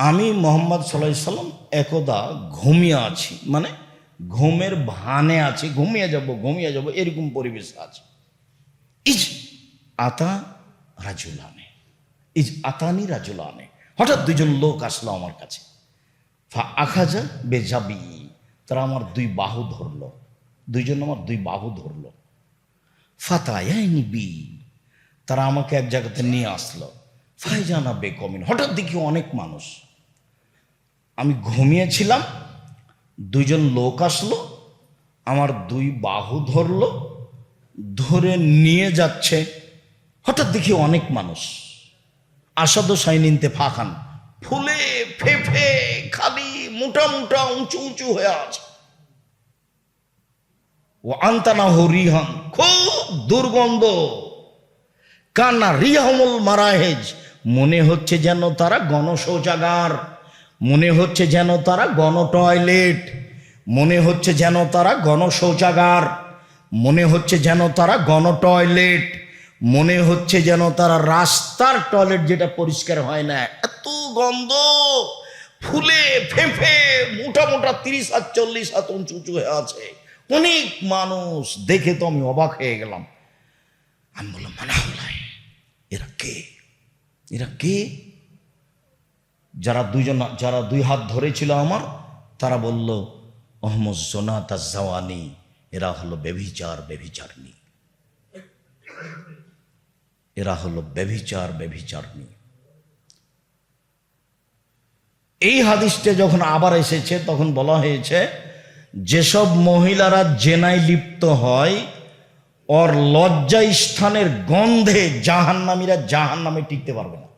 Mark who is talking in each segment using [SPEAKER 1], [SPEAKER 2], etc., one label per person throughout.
[SPEAKER 1] আমি মোহাম্মদ সাল্লাহ সাল্লাম একদা ঘুমিয়ে আছি। মানে ঘুমের ভানে আছি। ঘুমিয়ে যাব ঘুমিয়ে যাব, এরকম পরিবেশ আছে। ইজ আতা রাজুলানে। ইজ আতানি রাজুলানে। হঠাৎ দুজন লোক আসলো আমার কাছে। ফা আখাজা বেজাবি। তারা আমার দুই বাহু ধরলো। দুইজন আমার দুই বাহু ধরলো। ফাতায়াইনি বি। তারা আমাকে এক জায়গাতে নিয়ে আসলো। ফাইজানা বেকমিন। হঠাৎ দেখি অনেক মানুষ। আমি ঘুমিয়েছিলাম, দুইজন লোক আসলো, আমার দুই বাহু ধরলো, ধরে নিয়ে যাচ্ছে। হঠাৎ দেখি অনেক মানুষ। আসাদ সাইনিনতে ফাঁকান ফুলে ফেফে খালি মোটা মোটা উঁচু উঁচু হয়ে আছে। ও আন্তানা হরিহান খুব দুর্গন্ধ। কান্না রিহামুল মারাহেজ, মনে হচ্ছে যেন তারা গণশৌচাগার। মনে হচ্ছে যেন তারা গণ টয়লেট। মনে হচ্ছে যেন তারা গণশৌচাগার মনে হচ্ছে যেন তারা গণ টয়লেট। মনে হচ্ছে যেন তারা রাস্তার টয়লেট যেটা পরিষ্কার হয় না। এত গন্ধ! ফুলে ফেঁফে মোটা মোটা তিরিশ হাত, চল্লিশ হাত উঁচু হয়ে আছে। অনেক মানুষ দেখে তো আমি অবাক হয়ে গেলাম। আমি বললাম মানা হলাই এরা কে? এরা কে? যারা দুইজন, যারা দুই হাত ধরেছিল আমার, তারা বলল অহমদ জোনাতা জওয়ানি এরা হলো বেভিচার বেভিচারনি এরা হলো বেভিচার বেভিচারনি এই হাদিসটা যখন আবার এসেছে, তখন বলা হয়েছে, যেসব মহিলারা জেনায় লিপ্ত হয়, ওর লজ্জা স্থানের গন্ধে জাহান্নামীরা জাহান নামে টিকতে পারবে না।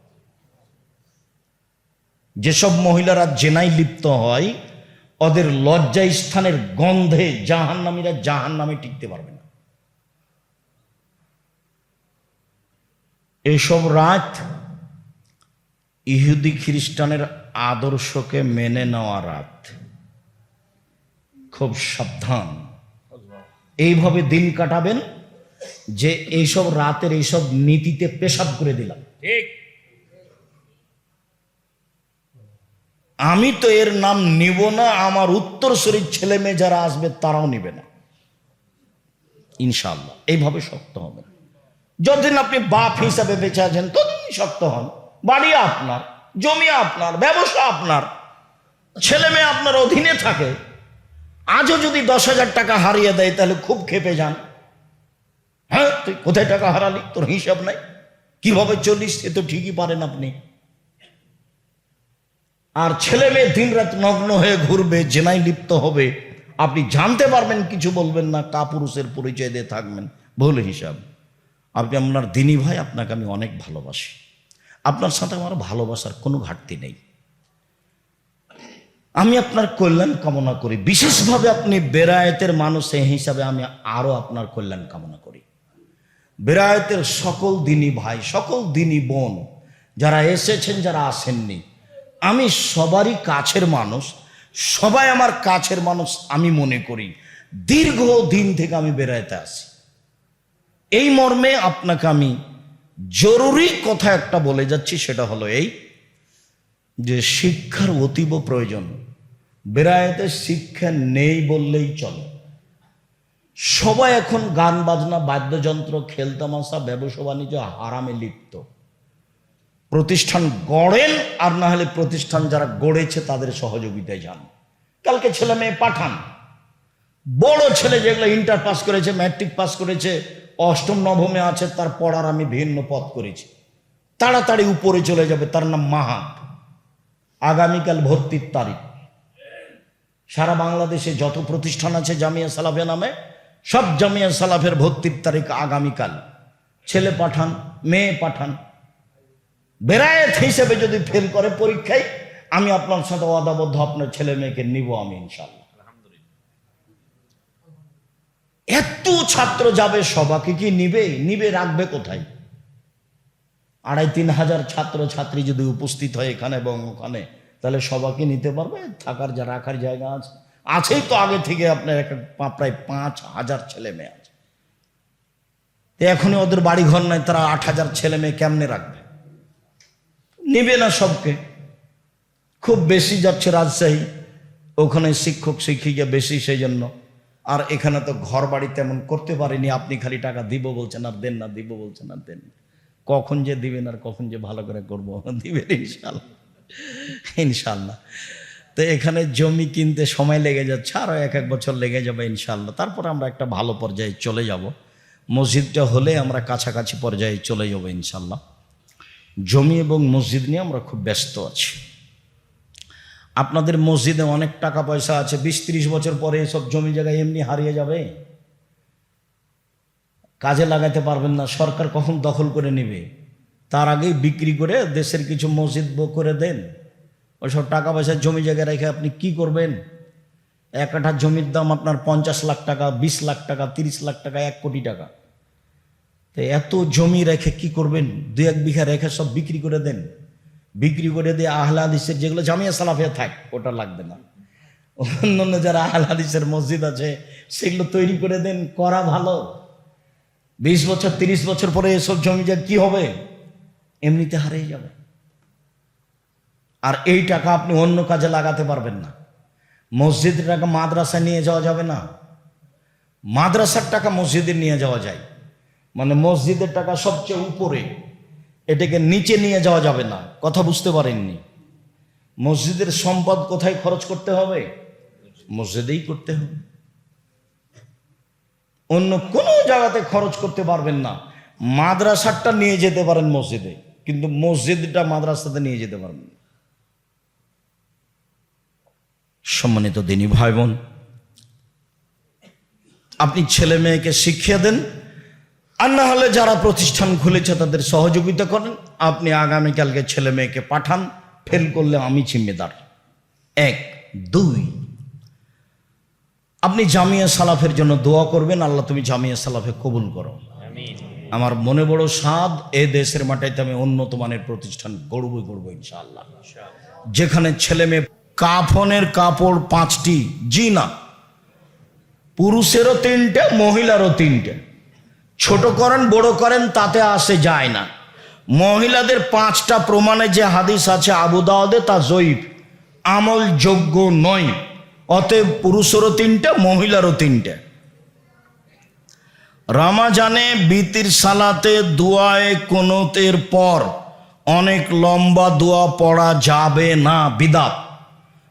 [SPEAKER 1] যেসব মহিলারা জেনায় লিপ্ত হয়, ওদের লজ্জা স্থানের গন্ধে জাহান্নামীরা জাহান নামে টিকতে পারবে না। এসব রাত ইহুদি খ্রিস্টানের আদর্শকে মেনে নেওয়া রাত। খুব সাবধান। এইভাবে দিন কাটাবেন যে এইসব রাতের এইসব নীতিতে পেশাব করে দিলাম।
[SPEAKER 2] ঠিক।
[SPEAKER 1] আমি তো এর নাম নিব না, আমার উত্তরসূরির ছেলে মেয়ে যারা আসবে তারাও নিবে না। ইনশাল্লাহ এইভাবে শক্ত হবেন যতদিন আপনি বাপ হিসাবে বেঁচে আছেন, ততদিন শক্ত হন। বাড়ি আপনার, জমি আপনার, ব্যবসা আপনার। ছেলে মেয়ে আপনার অধীনে থাকে। আজও যদি দশ হাজার টাকা হারিয়ে দেয়, তাহলে খুব খেপে যান। হ্যাঁ তুই কোথায় টাকা হারালি? তোর হিসাব নাই। কীভাবে চলিস সে তো ঠিকই পারেন আপনি। আর ছেলে মেয়ে দিন রাত নগ্ন হয়ে ঘুরবে জেনাই লিপ্ত হবে। আপনি জানতে পারবেন, কিছু বলবেন না, কাপুরুষের পরিচয় দিয়ে থাকবেন। ভুল হিসাব। আপনি আপনার দিনী ভাই, আপনাকে আমি অনেক ভালোবাসি। আপনার সাথে আমার ভালোবাসার কোনো ঘাটতি নেই। আমি আপনার কল্যাণ কামনা করি। বিশেষভাবে আপনি বেরায়েতের মানুষ এই হিসাবে আমি আরও আপনার কল্যাণ কামনা করি। বেরায়েতের সকল দিনী ভাই, সকল দিনী বোন, যারা এসেছেন, যারা আসেননি আমি সবারই কাছের মানুষ, সবাই আমার কাছের মানুষ আমি মনে করি। দীর্ঘ দিন থেকে আমি বেড়াইতে আসি। এই মর্মে আপনাকে আমি জরুরি কথা একটা বলে যাচ্ছি, সেটা হলো এই যে শিক্ষার অতীব প্রয়োজন। বেড়াইতে শিক্ষা নেই বললেই চলে। সবাই এখন গান বাজনা, বাদ্যযন্ত্র, খেলতামাশা ব্যবসা বাণিজ্য হারামে লিপ্ত। প্রতিষ্ঠান গড়েন, আর না হলে প্রতিষ্ঠান যারা গড়েছে তাদের সহযোগিতায় যান। কালকে ছেলে মেয়ে পাঠান। বড় ছেলে যেগুলো ইন্টার পাস করেছে ম্যাট্রিক পাস করেছে, অষ্টম, নবমে আছে, তার পড়ার আমি ভিন্ন পথ করেছি। তাড়াতাড়ি উপরে চলে যাবে, তার নাম মাহাত। আগামীকাল ভর্তির তারিখ। সারা বাংলাদেশে যত প্রতিষ্ঠান আছে জামিয়া সালাফে নামে, সব জামিয়া সালাফের ভর্তির তারিখ আগামীকাল। ছেলে পাঠান, মেয়ে পাঠান বেরায়েত হিসেবে যদি ফেল করে পরীক্ষায় আমি আপনার সাথে অদাবদ্ধ আপনার ছেলে মেয়েকে নিব আমি ইনশাল্লাহ এত ছাত্র যাবে সবাকে কি নিবে? নিবে রাখবে কোথায়? আড়াই তিন হাজার ছাত্র ছাত্রী যদি উপস্থিত হয় এখানে এবং ওখানে তাহলে সবাইকে নিতে পারবে? থাকার যা রাখার জায়গা আছে। আছেই তো আগে থেকে আপনার একটা প্রায় পাঁচ হাজার ছেলে মেয়ে আছে। এখনই ওদের বাড়ি ঘর নাই তারা আট হাজার ছেলে মেয়ে কেমনে রাখবে? নিবে না সবকে। খুব বেশি যাচ্ছে রাজশাহী। ওখানে শিক্ষক শিক্ষিকা বেশি সেই জন্য আর এখানে তো ঘর বাড়ি তেমন করতে পারিনি। আপনি খালি টাকা দিব বলছেন আর দেন না, দিব বলছেন আর দেন। কখন যে দিবেন আর কখন যে ভালো করে করব দিবেন ইনশাল্লাহ ইনশাল্লাহ তো এখানে জমি কিনতে সময় লেগে যাচ্ছে আরও এক এক বছর লেগে যাবে ইনশাল্লাহ তারপর আমরা একটা ভালো পর্যায়ে চলে যাব। মসজিদটা হলে আমরা কাছাকাছি পর্যায়ে চলে যাব ইনশাল্লাহ জমি এবং মসজিদ নিয়ে আমরা খুব ব্যস্ত আছি। আপনাদের মসজিদে অনেক টাকা পয়সা আছে, বিশ ত্রিশ বছর পরে এসব জমি জায়গায় এমনি হারিয়ে যাবে? কাজে লাগাতে পারবেন না, সরকার কখন দখল করে নেবে? তার আগেই বিক্রি করে দেশের কিছু মসজিদ করে দেন। ওইসব টাকা পয়সা জমি জায়গায় রেখে আপনি কি করবেন? এক কাঠা জমির দাম আপনার পঞ্চাশ লাখ টাকা, বিশ লাখ টাকা, তিরিশ লাখ টাকা, এক কোটি টাকা। এত জমি রেখে কি করবেন? দু এক বিঘা রেখে সব বিক্রি করে দেন। বিক্রি করে দিয়ে আহলাদিসের যেগুলো জামিয়া সালাফে থাক, ওটা লাগবে না। অন্যান্য যারা আহলাদিসের মসজিদ আছে, সেগুলো তৈরি করে দেন, করা ভালো। বিশ বছর, তিরিশ বছর পরে এসব জমি যা কি হবে? এমনিতে হারিয়ে যাবে। আর এই টাকা আপনি অন্য কাজে লাগাতে পারবেন না। মসজিদের টাকা মাদ্রাসায় নিয়ে যাওয়া যাবে না। মাদ্রাসার টাকা মসজিদে নিয়ে যাওয়া যায়। মানে মসজিদের টাকা সবচেয়ে উপরে। এটাকে নিচে নিয়ে যাওয়া যাবে না। কথা বুঝতে পারেননি। মসজিদের সম্পদ কোথায় খরচ করতে হবে? মসজিদেই করতে হবে। অন্য কোনো জায়গাতে খরচ করতে পারবেন না। মাদ্রাসাটা নিয়ে যেতে পারেন মসজিদে, কিন্তু মসজিদটা মাদ্রাসাতে নিয়ে যেতে পারবেন সম্মানিত দিনী ভাই বোন, আপনি ছেলে মেয়েকে শিখিয়ে দেন আর না হলে যারা প্রতিষ্ঠান খুলেছে তাদের সহযোগিতা করেন। আপনি আগামীকালকে ছেলে মেয়েকে পাঠান ফেল করলে আমি জিম্মেদার। এক। দুই। আপনি জামিয়া সালাফের জন্য দোয়া করবেন আল্লাহ তুমি জামিয়া সালাফে কবুল করো। আমার মনে বড় স্বাদ এ দেশের মাটাইতে আমি উন্নত মানের প্রতিষ্ঠান গড়বই করব ইনশাআল্লাহ। যেখানে ছেলে মেয়ে কাফনের কাপড় পাঁচটি জি না। পুরুষেরও তিনটে মহিলারও তিনটে। ছোট করেন, বড় করেন, তাতে আসে যায় না। মহিলাদের পাঁচটা প্রমাণে যে হাদিস আছে আবু দাওয়াদে তা জয়ীফ আমল যোগ্য নয়, অতএব পুরুষেরও তিনটে, মহিলারও তিনটে। রামাজানে বিতির সালাতে, দোয়ায় কোনতের পর অনেক লম্বা দোয়া পড়া যাবে না, বিদাত।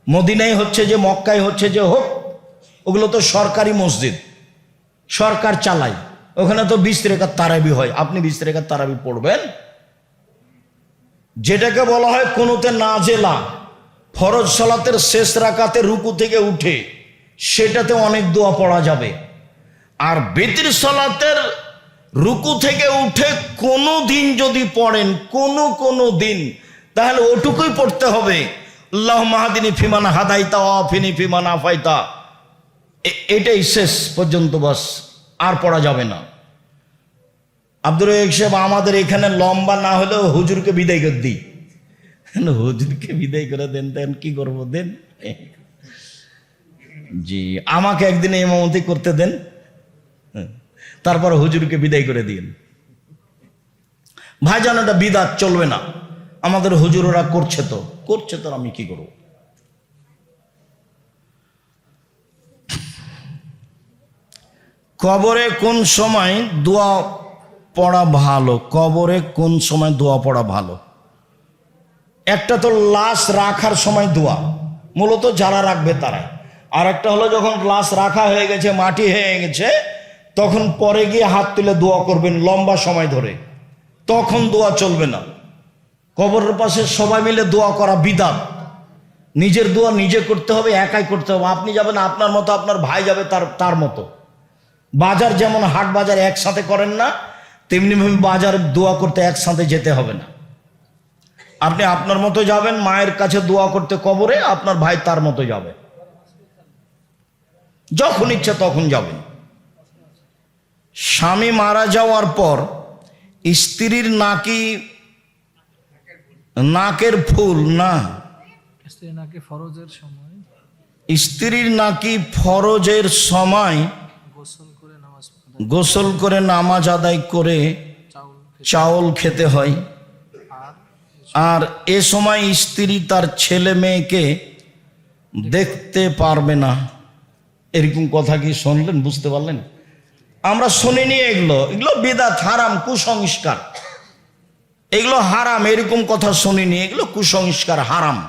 [SPEAKER 1] মদিনায় হচ্ছে যে, মক্কায় হচ্ছে যে, হোক, ওগুলো তো সরকারি মসজিদ। সরকার চালায়। ওখানে তো বিশ রেখার তারাবি হয়। আপনি বিশ রেখার তারাবি পড়বেন। যেটাকে বলা হয় কোনোতে না জেলা ফরজ সলাতের শেষ রাকাতে রুকু থেকে উঠে সেটাতে অনেক দোয়া পড়া যাবে। আর বেতির সলাতের রুকু থেকে উঠে কোনো দিন যদি পড়েন, কোনো কোনো দিন, তাহলে ওটুকুই পড়তে হবে। আল্লাহ মাহাদিনী ফিমান হাদাইতা অফিনি ফিমান আফাইতা। এটাই শেষ পর্যন্ত বাস। আর পড়া যাবে না। আব্দুর রহিক সাহেব, আমাদের এখানে লম্বা না হলেও হুজুরকে বিদায় করে দিই। হুজুরকে বিদায় করে দেন দেন কি করব, দেন? জি, আমাকে একদিন ইমামতি করতে দেন। তারপর হুজুরকে বিদায় করে দিন ভাইজান, এটা বিদাত চলবে না। আমাদের হুজুররা করছে তো করছে তো আমি কি করব? কবরে কোন সময় দোয়া পড়া ভালো? কবরে কোন সময় দোয়া পড়া ভালো? একটা তো লাশ রাখার সময় দোয়া, মূলত যারা রাখবে তারাই। আর একটা হলো যখন লাশ রাখা হয়ে গেছে, মাটি হয়ে গেছে, তখন পরে গিয়ে হাত তুলে দোয়া করবেন লম্বা সময় ধরে। তখন দোয়া চলবে না। কবরের পাশে সবাই মিলে দোয়া করা বিদাত। নিজের দোয়া নিজে করতে হবে, একাই করতে হবে। আপনি যাবেন, আপনার মতো আপনার ভাই যাবে তার তার মতো। বাজার যেমন হাট বাজার একসাথে করেন না তেমনি ভাবে বাজার দোয়া করতে একসাথে যেতে হবে না। আপনি আপনার মতো যাবেন মায়ের কাছে দোয়া করতে কবরে আপনার ভাই তার মতো যাবে। যখন ইচ্ছা তখন যাবেন। স্বামী মারা যাওয়ার পর স্ত্রীর নাকি নাকের ফুল না।
[SPEAKER 2] স্ত্রী নাকি ফরজের সময়।
[SPEAKER 1] স্ত্রীর নাকি ফরজের সময়
[SPEAKER 2] গোসল করে নামাজ আদায়,
[SPEAKER 1] গোসল করে, নামাজ আদায় করে
[SPEAKER 2] চাউল খেতে
[SPEAKER 1] হয়।
[SPEAKER 2] আর
[SPEAKER 1] এ সময় স্ত্রী তার ছেলে মেয়েকে দেখতে পারবে না। এরকম কথা কি শুনলেন, বুঝতে পারলেন? আমরা শুনিনি এগুলো। এগুলো বেদাত, হারাম, কুসংস্কার। এগুলো হারাম, এরকম কথা শুনিনি। এগুলো কুসংস্কার, হারাম।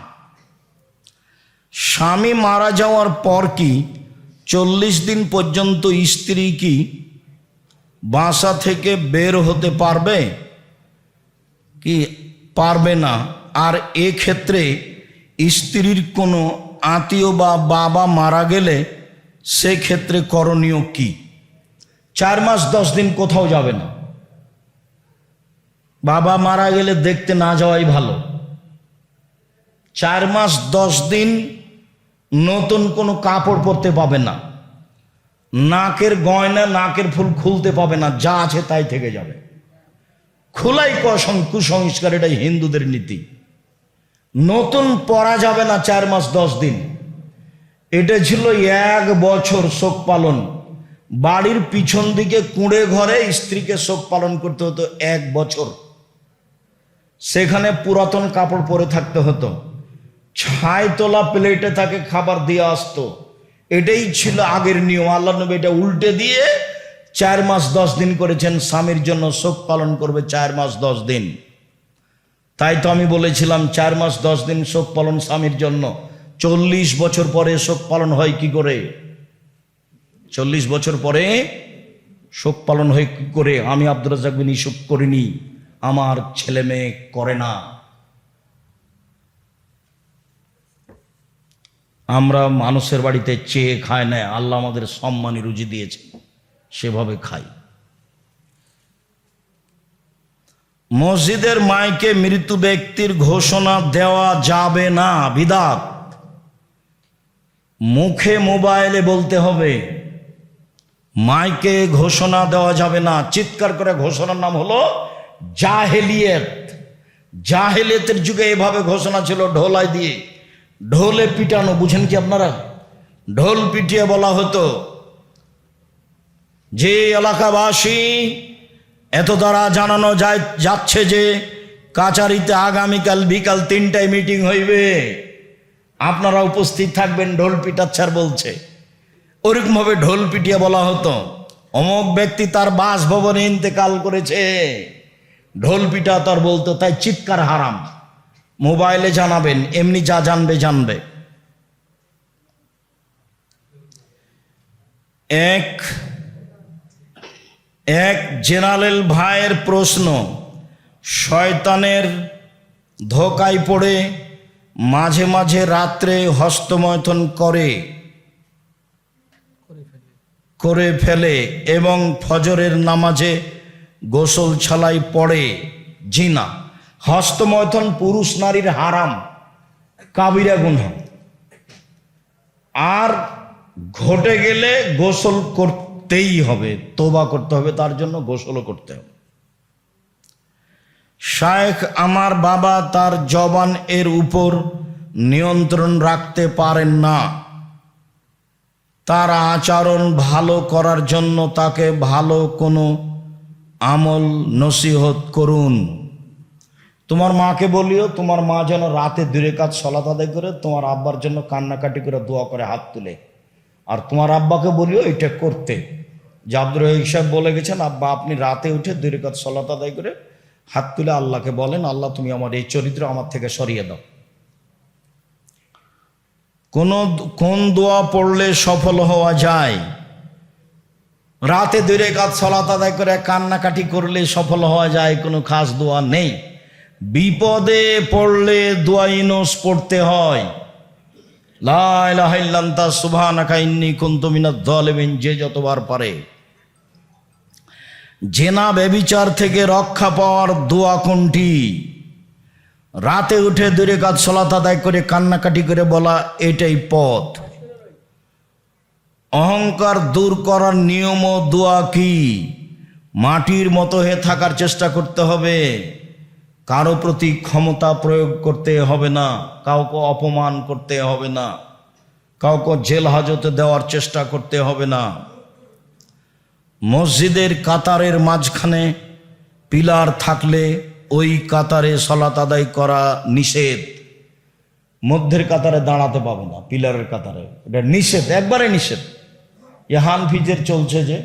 [SPEAKER 1] স্বামী মারা যাওয়ার পর কি চল্লিশ দিন পর্যন্ত স্ত্রী কি বাসা থেকে বের হতে পারবে? কি পারবে না? আর ক্ষেত্রে স্ত্রীর কোনো আত্মীয় বা বাবা মারা গেলে সেক্ষেত্রে করণীয় কি? চার মাস, দশ দিন কোথাও যাবে না। বাবা মারা গেলে দেখতে না যাওয়াই ভালো। চার মাস, দশ দিন নতুন কোনো কাপড় পরতে পাবে না। নাকের গয়না, নাকের ফুল খুলতে পাবে না, যা আছে তাই থেকে যাবে। খোলাই কসং- কুসংস্কার, এটাই হিন্দুদের নীতি। নতুন পরা যাবে না চার মাস, দশ দিন। এটা ছিল এক বছর শোক পালন। বাড়ির পিছন দিকে কুঁড়ে ঘরে স্ত্রীকে শোক পালন করতে হতো এক বছর। সেখানে পুরাতন কাপড় পরে থাকতে হতো। ছাই তোলা প্লেটে তাকে খাবার দিয়ে আসতো। এটাই ছিল আগের নিয়ম। আল্লাহ নবী এটা উল্টে দিয়ে চার মাস দশ দিন করেছেন। স্বামীর জন্য শোক পালন করবে চার মাস দশ দিন। তাই তো আমি বলেছিলাম, চার মাস দশ দিন শোক পালন স্বামীর জন্য। চল্লিশ বছর পরে শোক পালন হয় কি করে? চল্লিশ বছর পরে শোক পালন হয় কি করে? আমি আব্দুর রাজাক বিন ইসুফ করিনি। আমার ছেলে মেয়ে করে না। আমরা মানুষের বাড়িতে চেয়ে খায় না আল্লাহ আমাদের সম্মানী রুজি দিয়েছে, সেভাবে খাই। মসজিদের মাইকে মৃত্যু ব্যক্তির ঘোষণা দেওয়া যাবে না, বিদাত। মুখে মোবাইলে বলতে হবে, মাইকে ঘোষণা দেওয়া যাবে না। চিৎকার করে ঘোষণার নাম হলো জাহেলিয়ত। জাহেলিয়তের যুগে এভাবে ঘোষণা ছিল ঢোলাই দিয়ে। ঢোলে পিটানো, বুঝেন কি আপনারা? ঢোল পিটিয়ে বলা হতো, যে এলাকাবাসী, এত দ্বারা জানানো যায়, যাচ্ছে যে কাচারিতে আগামীকাল বিকাল তিনটায় মিটিং হইবে। আপনারা উপস্থিত থাকবেন, ঢোল পিটাচ্ছার বলছে। ওরকমভাবে ঢোল পিটিয়ে বলা হতো। অমুক ব্যক্তি তার বাসভবনে ইন্তেকাল করেছে। ঢোল পিটা তার বলতো, তাই চিৎকার হারাম। মোবাইলে জানাবেন, এমনি যা জানবে জানবে। এক এক জেনারেল ভাইয়ের প্রশ্ন, শয়তানের ধোকায় পড়ে মাঝে মাঝে রাত্রে হস্তমৈথন করে।
[SPEAKER 2] করে ফেলে
[SPEAKER 1] এবং ফজরের নামাজে গোসল ছালাই পড়ে। জিনা। হস্তমৈথন পুরুষ নারীর হারাম, কাবিরা গুনা আর ঘটে গেলে গোসল করতেই হবে, তোবা করতে হবে, তার জন্য গোসলও করতে হবে। শায়েখ আমার বাবা তার জবান এর উপর নিয়ন্ত্রণ রাখতে পারেন না। তার আচরণ ভালো করার জন্য তাকে ভালো কোনো আমল নসিহত করুন। তোমার মাকে বলিও, তোমার মা যেন রাতে দূরে কাজ সলাত আদায় করে, তোমার আব্বার জন্য কান্নাকাটি করে দোয়া করে হাত তুলে। আর তোমার আব্বাকে বলিও, এটা করতে। যে আব্দুর রহিক সাহেব বলে গেছেন, আব্বা, আপনি রাতে উঠে দূরে কাজ সলাত আদায় করে হাত তুলে আল্লাহকে বলেন, আল্লাহ তুমি আমার এই চরিত্র আমার থেকে সরিয়ে দাও। কোন কোন দোয়া পড়লে সফল হওয়া যায়? রাতে দূরে কাজ সলাত আদায় করে, কান্নাকাটি করলে সফল হওয়া যায়, কোনো খাস দোয়া নেই। বিপদে পড়লে দোয়া ইনোস পড়তে হয়। লাইলাহাইল্লান্তা সুবহানাকা ইন্নী কুনতু মিনাজ জালিমিন যে যতবার পারে। জেনা বেবিচার থেকে রক্ষা পাওয়ার দোয়া কোনটি? রাতে উঠে দূরে কাজ, সলাত আদায় করে, কান্নাকাটি করে বলা, এটাই পথ। অহংকার দূর করার নিয়ম দোয়া কি? মাটির মতো হয়ে থাকার চেষ্টা করতে হবে। কারও প্রতি ক্ষমতা প্রয়োগ করতে হবে না, কাউকে অপমান করতে হবে না, কাউকে জেল হাজতে দেওয়ার চেষ্টা করতে হবে না। মসজিদের কাতারের মাঝখানে পিলার থাকলে ওই কাতারে সলাত আদায় করা নিষেধ। মধ্যের কাতারে দাঁড়াতে পাবে না, পিলারের কাতারে। এটা নিষেধ, একবারে নিষেধ। এ হানফিজের চলছে যে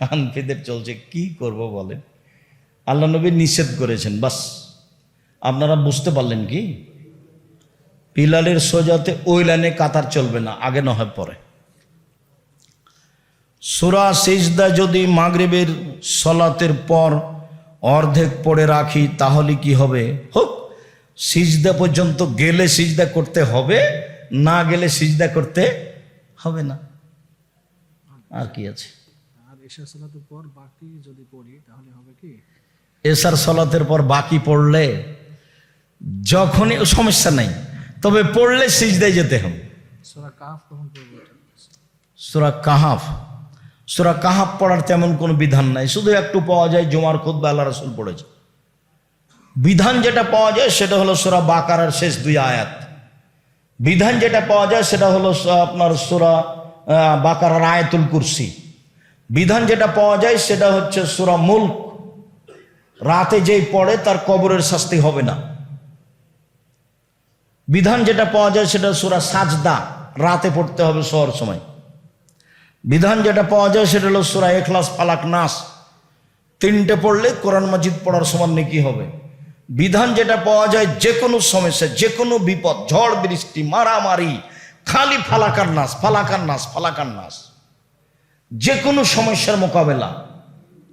[SPEAKER 1] হানফিদের চলছে, কি করব বলেন? আল্লাহ নবী নিষেধ করেছেন, বাস। আপনারা বুঝতে পারলেন কি? পিলালের সোজাতে ওই লাইনে কাতার চলবে না, আগে না হয় পরে। সুরা সিজদা যদি মাগরিবের সলাতের পর অর্ধেক পড়ে রাখি, তাহলে কি হবে? হোক, সিজদা পর্যন্ত গেলে সিজদা করতে হবে, না গেলে সিজদা করতে হবে না। আর কি আছে?
[SPEAKER 2] আর এশা সালাতের পর বাকি যদি পড়ি, তাহলে হবে কি?
[SPEAKER 1] এসার সলাতের পর বাকি পড়লে যখনই সমস্যা নাই তবে পড়লে সিজদায় যেতে হবে।
[SPEAKER 2] সোরা
[SPEAKER 1] কাহাফ সুরা কাহাফ। পড়ার তেমন কোনো বিধান নাই শুধু একটু পাওয়া যায় জুমার খুদ্ আল্লাহ রসুল পড়েছে। বিধান যেটা পাওয়া যায় সেটা হলো সুরা বাকারার শেষ দুই আয়াত। বিধান যেটা পাওয়া যায় সেটা হলো আপনার সুরা বাকারার আয়াতুল কুরসি। বিধান যেটা পাওয়া যায় সেটা হচ্ছে সুরা মুল্ক। রাতে যেই পড়ে তার কবরের শাস্তি হবে না। বিধান যেটা পাওয়া যায় সেটা সুরা সাজদা, রাতে পড়তে হবে শহর সময়। বিধান যেটা পাওয়া যায় সেটা হলো সুরা এখলাস ফালাক, নাস। তিনটে পড়লে কোরআন মাজিদ পড়ার সমান নাকি হবে। বিধান যেটা পাওয়া যায় যে কোনো সমস্যা যে কোনো বিপদ, ঝড়, বৃষ্টি, মারামারি, খালি ফালাকার নাস ফালাকার নাস ফালাকার নাস। যে কোনো সমস্যার মোকাবেলা।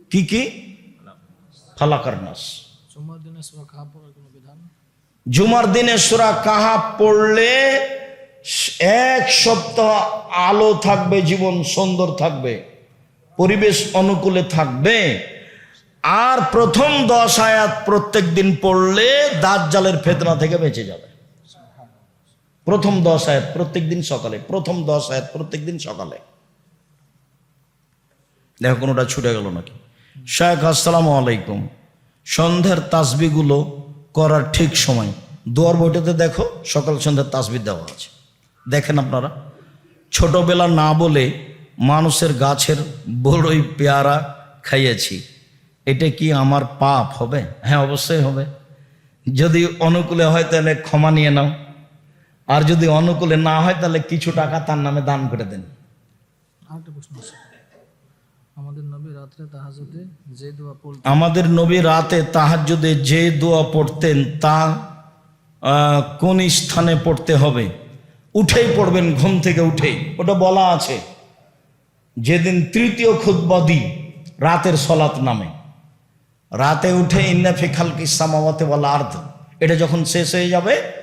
[SPEAKER 1] কি কি? ফালাকার নাস।
[SPEAKER 2] জুম্মার দিনে সোরা কাফ পড়ার কোনো বিধান?
[SPEAKER 1] জুমার দিনে সুরা কাহা পড়লে এক সপ্তাহ আলো থাকবে জীবন সুন্দর থাকবে পরিবেশ অনুকূলে থাকবে। আর প্রথম দশ আয়াত প্রত্যেক দিন পড়লে দাঁত জালের ফেতনা থেকে বেঁচে যাবে। প্রথম দশ আয়াত প্রত্যেক দিন সকালে প্রথম দশ আয়াত প্রত্যেক দিন সকালে। দেখো কোনোটা ছুটে গেল নাকি? শায়েখ আসসালামু আলাইকুম। সন্ধ্যার তাসবিগুলো করার ঠিক সময়। দুয়ার বইটাতে দেখো, সকাল সন্ধ্যার তাসবি দেওয়া আছে। দেখেন আপনারা, ছোটবেলা না বলে মানুষের গাছের বড়ই পেয়ারা খাইয়েছি। এটা কি আমার পাপ হবে? হ্যাঁ অবশ্যই হবে। যদি অনুকূলে হয় তাহলে ক্ষমা নিয়ে নাও। আর যদি অনুকূলে না হয় তাহলে কিছু টাকা তার নামে দান করে দেন।
[SPEAKER 2] আমাদের তাহাজুদে
[SPEAKER 1] আমাদের নবী রাতে তাহাজ্জুদে যে দোয়া পড়তেন তা কোন স্থানে পড়তে হবে? উঠেই পড়বেন, ঘুম থেকে উঠেই। ওটা বলা আছে। যেদিন তৃতীয় খুদ্বদি রাতের সলাত নামে। রাতে উঠে ইন্নাফি খালকি সামাওয়াতে বলা আর্ধ এটা যখন শেষ হয়ে যাবে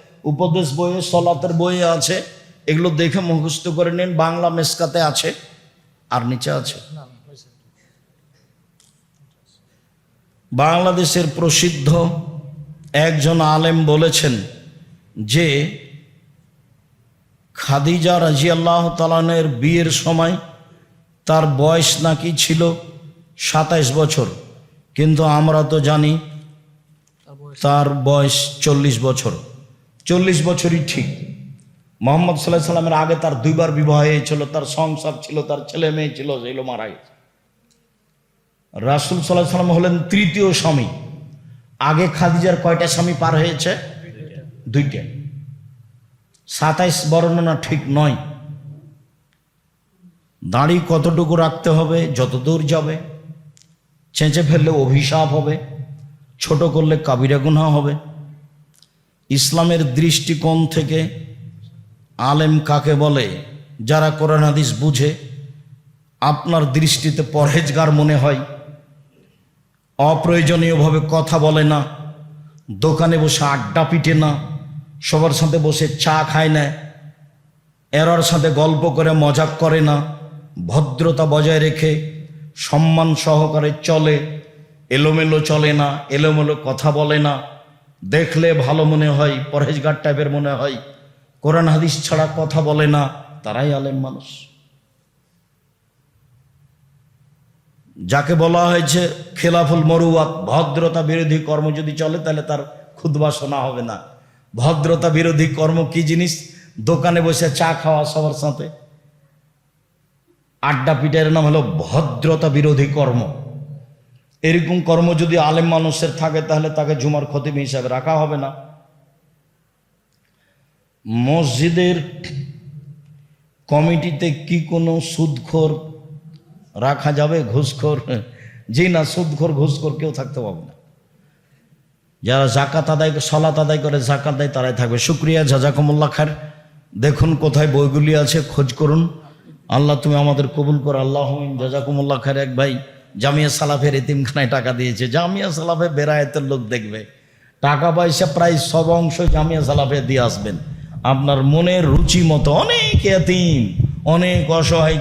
[SPEAKER 1] উপদেশ বইয়ে, সলাতের বইয়ে আছে। এগুলো দেখে মুখস্থ করে নিন। বাংলা মেসকাতে আছে, আর নিচে আছে। বাংলাদেশের প্রসিদ্ধ একজন আলেম বলেছেন যে, খাদিজা রাজি আল্লাহ তালানের বিয়ের সময় তার বয়স নাকি ছিল সাতাইশ বছর। কিন্তু আমরা তো জানি, তার বয়স চল্লিশ বছর। চল্লিশ বছরই ঠিক। মোহাম্মদ সাল্লাহ সাল্লামের আগে তার দুইবার বিবাহ হয়েছিল, তার সংসার ছিল, তার ছেলে মেয়ে ছিল সেগুলো মারা গেছে। রাসুল সাল্লাহ সাল্লাম হলেন তৃতীয় স্বামী। আগে খাদিজার কয়টা স্বামী পার হয়েছে? দুইটা। সাতাইশ বর্ণনা ঠিক নয়। দাড়ি কতটুকু রাখতে হবে, যত দূর যাবে, চেঁচে ফেললে অভিশাপ হবে, ছোট করলে কাবিরা গুনাহ হবে ইসলামের দৃষ্টিকোণ থেকে আলেম কাকে বলে, যারা কোরআন হাদিস বুঝে, আপনার দৃষ্টিতে পরহেজগার মনে হয়, অপ্রয়োজনীয়ভাবে কথা বলে না, দোকানে বসে আড্ডা পিটে না, সবার সাথে বসে চা খায় না, এরার সাথে গল্প করে মজাক করে না, ভদ্রতা বজায় রেখে সম্মান সহকারে চলে, এলোমেলো চলে না, এলোমেলো কথা বলে না দেখলে ভালো মনে হয়, পরহেজগার টাইপের মনে হয়। কোরআন, হাদিস ছাড়া কথা বলে না, তারাই আলেম মানুষ। যাকে বলা হয়েছে খেলাফুল মরুয়াত, ভদ্রতা বিরোধী কর্ম যদি চলে, তাহলে তার খুদবা শোনা হবে না। ভদ্রতা বিরোধী কর্ম কি জিনিস? দোকানে বসে চা খাওয়া সবার সাথে। আড্ডা পিটার নাম হলো ভদ্রতা বিরোধী কর্ম। এরকম কর্ম যদি আলেম মানুষের থাকে, তাহলে তাকে জুমার খতিম হিসাবে রাখা হবে না। মসজিদের কমিটিতে কি কোনো সুদখোর রাখা যাবে? ঘুষখোর? জি না, সুদখোর, ঘুষখোর কেউ থাকতে পারবে না। যারা জাকাত আদায় সলাত আদায় করে জাকাত দেয়, তারাই থাকবে। শুক্রিয়া, জাজাকুমুল্লাহ খার দেখুন কোথায় বইগুলি আছে, খোঁজ করুন। আল্লাহ তুমি আমাদের কবুল কর। আল্লাহ জাজাকুমুল্লাহ খার এক ভাই জামিয়া সালাফের এতিমখানায় টাকা দিয়েছে। জামিয়া সালাফে বেড়ায়তের লোক দেখবে। টাকা পয়সা প্রায় সব অংশ জামিয়া সালাফে দিয়ে আসবেন। আপনার মনের রুচি মতো অনেক এতিম, অনেক অসহায়